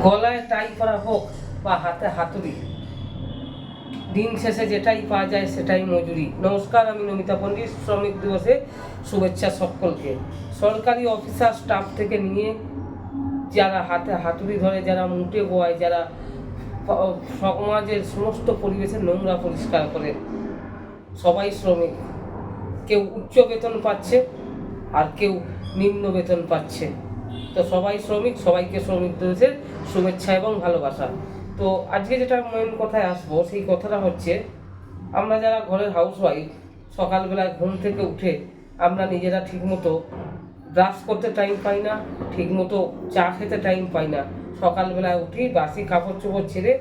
গলায় টাই করা হোক বা হাতে হাতুড়ি। দিন শেষে যেটাই পাওয়া যায় সেটাই মজুরি। নমস্কার, আমি নমিতা পণ্ডিত, শ্রমিক দিবসে শুভেচ্ছা সকলকে। সরকারি অফিসার স্টাফ থেকে নিয়ে যারা হাতে হাতুড়ি ধরে, যারা মুটে গোয়ায় যারা সমাজের সমস্ত পরিবেশে নোংরা পরিষ্কার করে, সবাই শ্রমিক। কেউ উচ্চ বেতন পাচ্ছে আর কেউ নিম্ন বেতন পাচ্ছে। তো সবাই শ্রমিক, সবাইকে শ্রমিক দিবসের শুভেচ্ছা এবং ভালোবাসা। তো আজকে যেটা মেন কথায় আসব, সেই কথাটা হচ্ছে, আমরা যারা ঘরের হাউসওয়াইফ সকালবেলায় ঘুম থেকে উঠে আমরা নিজেরা ঠিকমতো ব্রাশ করতে টাইম পাই না, ঠিকমতো চা খেতে টাইম পাই না। সকালবেলায় উঠি, বাসি কাপড় চোপড় ছেড়ে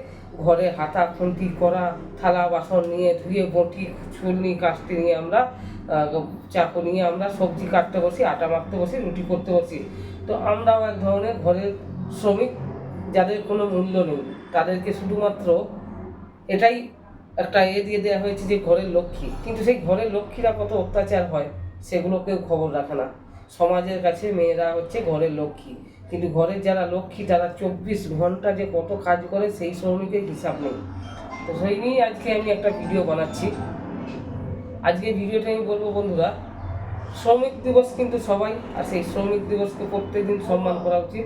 ঘরে হাতা খুন্তি করা, থালা বাসন নিয়ে ধুয়ে বটি ছুলনি কাস্তে নিয়ে আমরা চাকু নিয়ে আমরা সবজি কাটতে বসি, আটা মাখতে বসি, রুটি করতে বসি। তো আমরাও এক ধরনের ঘরের শ্রমিক, যাদের কোনো মূল্য নেই। তাদেরকে শুধুমাত্র এটাই একটা এ দিয়ে দেওয়া হয়েছে যে ঘরের লক্ষ্মী। কিন্তু সেই ঘরের লক্ষ্মীরা কত অত্যাচার হয়, সেগুলো কেউ খবর রাখে না। সমাজের কাছে মেয়েরা হচ্ছে ঘরের লক্ষ্মী। কিন্তু ঘরের যারা লক্ষ্মী, তারা চব্বিশ ঘণ্টা যে কত কাজ করে, সেই শ্রমিকের হিসাব নেই। তো সেই নিয়েই আজকে আমি একটা ভিডিও বানাচ্ছি। আজকে ভিডিওটা আমি বলব বন্ধুরা, শ্রমিক দিবস কিন্তু সবাই, আর সেই শ্রমিক দিবসকে প্রত্যেকদিন সম্মান করা উচিত।